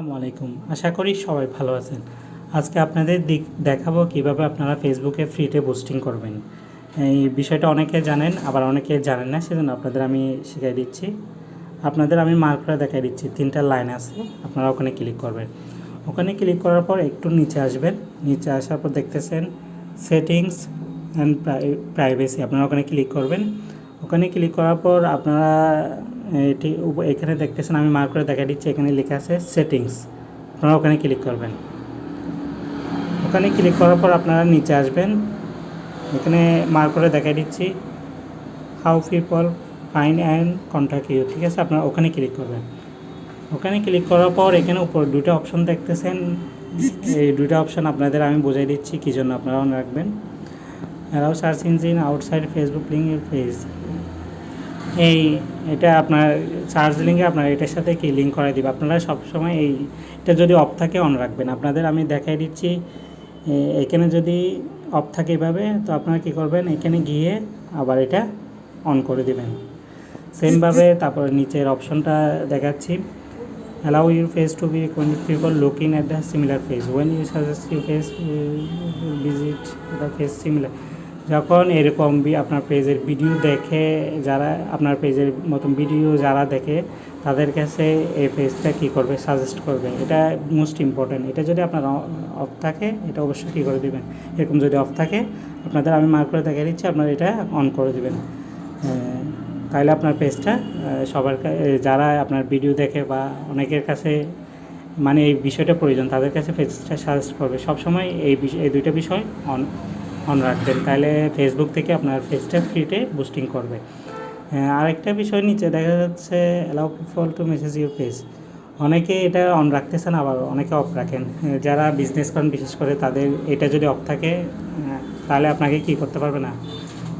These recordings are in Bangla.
আসসালামু আলাইকুম। আশা করি সবাই ভালো আছেন। আজকে আপনাদের দিক দেখাবো কীভাবে আপনারা ফেসবুকে ফ্রিতে বুস্টিং করবেন। এই বিষয়টা অনেকে জানেন, আবার অনেকে জানেন না, সেজন্য আপনাদের আমি শিখিয়ে দিচ্ছি। আপনাদের আমি মার্ক করে দেখাই দিচ্ছি। তিনটা লাইন আছে, আপনারা ওখানে ক্লিক করবেন। ওখানে ক্লিক করার পর একটু নিচে আসবেন। নিচে আসার পর দেখতেছেন সেটিংস অ্যান্ড প্রাইভেসি আপনারা ওখানে ক্লিক করবেন। ওখানে ক্লিক করার পর আপনারা এটি এখানে দেখতেছেন আমি মার্ক করে দেখা দিচ্ছি, এখানে লেখা আছে সেটিংস আপনারা ওখানে ক্লিক করবেন। ওখানে ক্লিক করার পর আপনারা নিচে আসবেন। এখানে মার্ক করে দেখা দিচ্ছি how people find and contact you ঠিক আছে? আপনারা ওখানে ক্লিক করবেন। ওখানে ক্লিক করার পর এখানে উপর দুটো অপশন দেখতেছেন। এই দুটো অপশন আপনাদের আমি বোঝাই দিচ্ছি, কী জন্য আপনারা রাখবেন। Allow search engine outside Facebook link your page এই, এটা আপনার চার্জ লিঙ্কে আপনার এটার সাথে কি লিঙ্ক করাই দিবে? আপনারা সবসময় এই, এটা যদি অফ থাকে অন রাখবেন। আপনাদের আমি দেখাই দিচ্ছি এখানে যদি অফ থাকে এভাবে, তো আপনারা কী করবেন? এখানে গিয়ে আবার এটা অন করে দিবেন। সেমভাবে তারপর নিচের অপশনটা দেখাচ্ছি। Allow your face to be when people looking at the similar face. When you suggest your face will visit the face যখন এরকম আপনার পেজের ভিডিও দেখে যারা, আপনার পেজের মতন ভিডিও যারা দেখে, তাদের কাছে এই পেজটা কী করবে সাজেস্ট করবে? এটা মোস্ট ইম্পর্ট্যান্ট এটা যদি আপনার অফ থাকে, এটা অবশ্যই কী করে দিবেন? এরকম যদি অফ থাকে, আপনাদের আমি মার্ক করে দেখে দিচ্ছি, আপনারা এটা অন করে দেবেন। তাহলে আপনার পেজটা সবার যারা আপনার ভিডিও দেখে বা অনেকের কাছে মানে এই বিষয়টা প্রয়োজন, তাদের কাছে পেজটা সাজেস্ট করবে। সবসময় এই বিষয় এই দুইটা বিষয় অন অন রাখবেন তাহলে ফেসবুক থেকে আপনার পেজটা ফ্রিতে বুস্টিং করবে। আহ, আরেকটা বিষয় নিচে দেখা যাচ্ছে allow people to message your page অনেকে এটা অন রাখতেছেন আবার অনেকে অফ রাখেন। যারা বিজনেস করেন বিশেষ করে তাদের এটা যদি অফ থাকে তাহলে আপনাকে কি করতে পারবে না?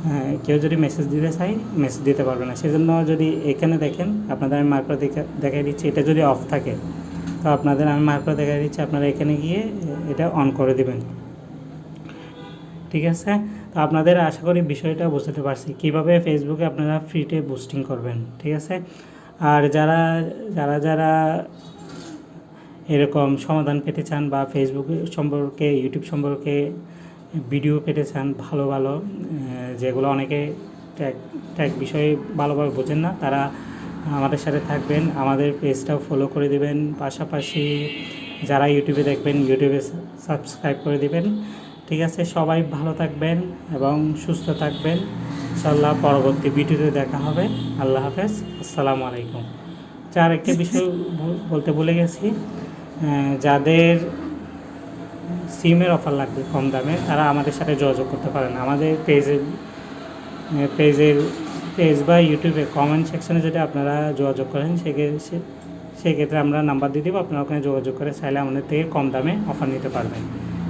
হ্যাঁ, কেউ যদি মেসেজ দিতে চাই মেসেজ দিতে পারবে না। সেজন্য যদি এখানে দেখেন আপনাদের আমি মার্ক দেখা দেখাই দিচ্ছি এটা যদি অফ থাকে তো আপনাদের আমি মার্ক দেখাই দিচ্ছি আপনারা এখানে গিয়ে এটা অন করে দিবেন। ঠিক আছে? তো আপনাদের আশা করি বিষয়টা বুঝতে পারছি। কীভাবে ফেসবুকে আপনারা ফ্রিতে বুস্টিং করবেন, ঠিক আছে? আর যারা যারা যারা এরকম সমাধান পেতে চান বা ফেসবুক সম্পর্কে ইউটিউব সম্পর্কে ভিডিও পেতে চান, ভালো ভালো যেগুলো অনেকে ট্যাগ ট্যাগ বিষয়ে ভালোভাবে বোঝেন না, তারা আমাদের সাথে থাকবেন, আমাদের পেজটাও ফলো করে দিবেন। পাশাপাশি যারা ইউটিউবে দেখবেন ইউটিউবে সাবস্ক্রাইব করে দিবেন। ঠিক আছে, সবাই ভালো থাকবেন এবং সুস্থ থাকবেন। ইনশাল্লাহ পরবর্তী ভিডিওতে দেখা হবে। আল্লাহ হাফেজ, আসসালামু আলাইকুম। চার একটা বিষয় বলতে ভুলে গেছি। যাদের সিমের অফার লাগবে কম দামে, তারা আমাদের সাথে যোগাযোগ করতে পারেন। আমাদের পেজে পেজের পেজ বা ইউটিউবে কমেন্ট সেকশনে যদি আপনারা যোগাযোগ করেন সেক্ষেত্রে সেক্ষেত্রে আমরা নাম্বার দিয়ে দেবো। আপনারা ওখানে যোগাযোগ করে চাইলে আমাদের থেকে কম দামে অফার নিতে পারবেন।